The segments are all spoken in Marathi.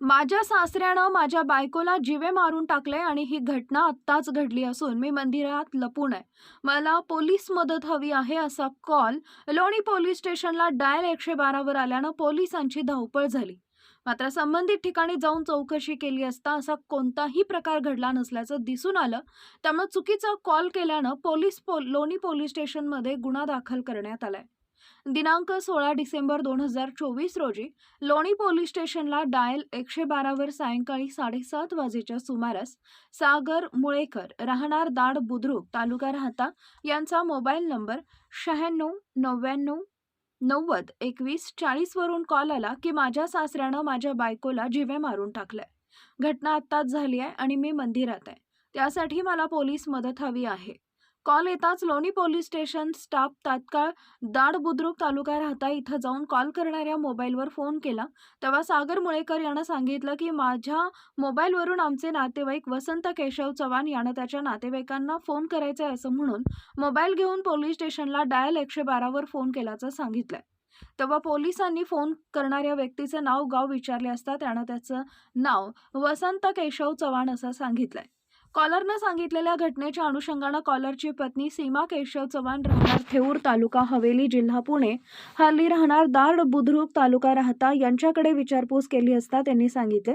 माझ्या सासऱ्यानं माझ्या बायकोला जिवे मारून टाकले आणि ही घटना आत्ताच घडली असून मी मंदिरात लपून आहे. मला पोलीस मदत हवी आहे असा कॉल लोणी पोलीस स्टेशनला डायल एकशे बारावर आल्यानं पोलिसांची धावपळ झाली. मात्र संबंधित ठिकाणी जाऊन चौकशी केली असता असा कोणताही प्रकार घडला नसल्याचं दिसून आलं. त्यामुळे चुकीचा कॉल केल्यानं पोलीस पो लोणी पोलीस स्टेशनमध्ये गुन्हा दाखल करण्यात आलाय. दिनांक सोळा डिसेंबर दोन हजार चोवीस रोजी लोणी पोलीस स्टेशनला डायल एकशे बारावर सायंकाळी साडेसात वाजेच्या सुमारास सागर मुळेकर राहणार दाड बुद्रुक तालुका राहता यांचा मोबाईल नंबर शहाण्णव नव्याण्णव नव्वद एकवीस चाळीसवरून कॉल आला की माझ्या सासऱ्यानं माझ्या बायकोला जिवे मारून टाकलंय. घटना आत्ताच झाली आहे आणि मी मंदिरात आहे. त्यासाठी मला पोलीस मदत हवी आहे. कॉल येताच लोणी पोलीस स्टेशन स्टाफ तात्काळ दाड बुद्रुक तालुका राहता इथं जाऊन कॉल करणाऱ्या मोबाईलवर फोन केला. तेव्हा सागर मुळेकर यानं सांगितलं की माझ्या मोबाईलवरून आमचे नातेवाईक वसंत केशव चव्हाण यानं त्याच्या नातेवाईकांना फोन करायचा आहे असं म्हणून मोबाईल घेऊन पोलीस स्टेशनला डायल एकशे बारावर फोन केल्याचं सांगितलंय. तेव्हा पोलिसांनी फोन करणाऱ्या व्यक्तीचं नाव गाव विचारले असता त्यानं त्याचं नाव वसंत केशव चव्हाण असं सांगितलंय. कॉलरनं सांगितलेल्या घटनेच्या अनुषंगानं कॉलरची पत्नी सीमा केशव चव्हाण राहणार थेऊर तालुका हवेली जिल्हा पुणे. हल्ली राहणार दार्ड बुद्रुक तालुका राहता यांच्याकडे विचारपूस केली असता त्यांनी सांगितले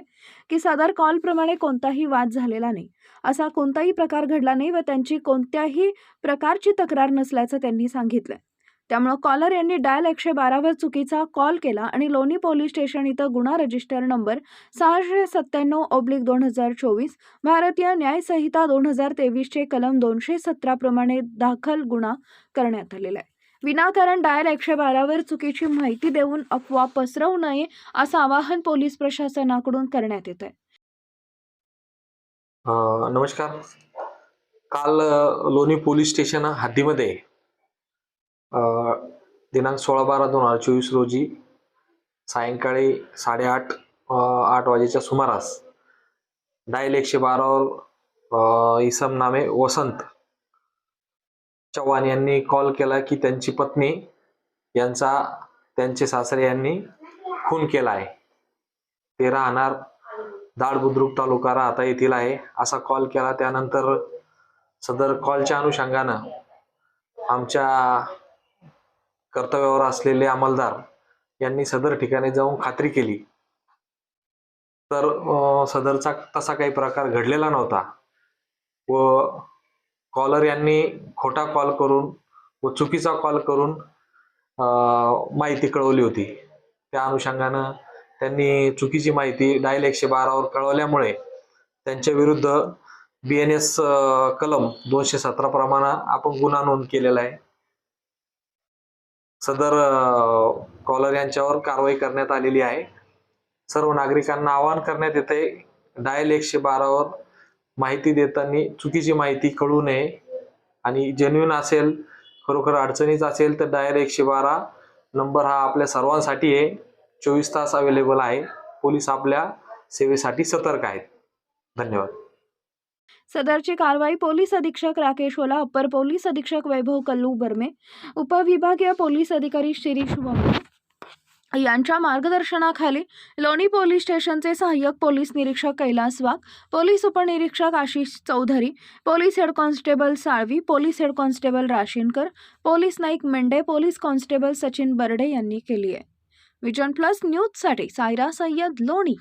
की सदर कॉलप्रमाणे कोणताही वाद झालेला नाही. असा कोणताही प्रकार घडला नाही व त्यांची कोणत्याही प्रकारची तक्रार नसल्याचं त्यांनी सांगितलं. त्यामुळं कॉलर यांनी डायल एकशे बारावर चुकीचा कॉल केला आणि लोणी पोलीस स्टेशन इथं गुन्हा रजिस्टर नंबर सहाशे सत्त्याण्णव ऑब्लिक दोन हजार चोवीस भारतीय न्यायसंहिता दोन हजार तेवीसचे कलम दोनशे सतराप्रमाणे दाखल गुन्हा करण्यात आलेला आहे. विनाकारण डायल एकशे बारावर चुकीची माहिती देऊन अफवा पसरवू नये असं आवाहन पोलीस प्रशासनाकडून करण्यात येत आहे नमस्कार. काल लोणी पोलीस स्टेशन हद्दीमध्ये दिनांक सोळा बारा दोन हजार चोवीस रोजी सायंकाळी साडेआठ आठ वाजेच्या सुमारास डायल एकशे बारावर इसम नामे वसंत चव्हाण यांनी कॉल केला की त्यांची पत्नी यांचा त्यांचे सासरे यांनी खून केला आहे. ते राहणार दाड बुद्रुक तालुका राहता येथील आहे. असा कॉल केला. त्यानंतर सदर कॉलच्या अनुषंगानं आमच्या कर्तव्यावर असलेले अंमलदार यांनी सदर ठिकाणी जाऊन खात्री केली. तर सदरचा तसा काही प्रकार घडलेला नव्हता. व कॉलर यांनी खोटा कॉल करून व चुकीचा कॉल करून माहिती कळवली होती. त्या अनुषंगानं त्यांनी चुकीची माहिती डायल एकशे बारावर कळवल्यामुळे त्यांच्या विरुद्ध बी एन एस कलम दोनशे सतरा प्रमाणे आपण गुन्हा नोंद केलेला आहे. सदर कॉलर यांच्यावर कारवाई करण्यात आलेली आहे. सर्व नागरिकांना आवाहन करण्यात येते डायल एकशे बारावर माहिती देताना चुकीची माहिती कळू नये आणि जेन्युन असेल खरोखर अडचणीच असेल तर डायल एकशे बारा नंबर हा आपल्या सर्वांसाठी आहे. चोवीस तास अवेलेबल आहे. पोलीस आपल्या सेवेसाठी सतर्क आहेत. धन्यवाद. सदरची कारवाई पोलीस अधीक्षक राकेश ओला अप्पर पोलीस अधीक्षक वैभव कल्लू बर्मे उपविभागीय पोलीस अधिकारी शिरीष बर्मे यांच्या मार्गदर्शनाखाली लोणी पोलीस स्टेशनचे सहाय्यक पोलीस निरीक्षक कैलास वाघ पोलीस उपनिरीक्षक Ashish Chaudhari police head constable Salvi police head constable Rashinkar police Naik Mendhe police constable Sachin Barde यांनी केली आहे. विजन प्लस न्यूजसाठी सायरा सय्यद लोणी.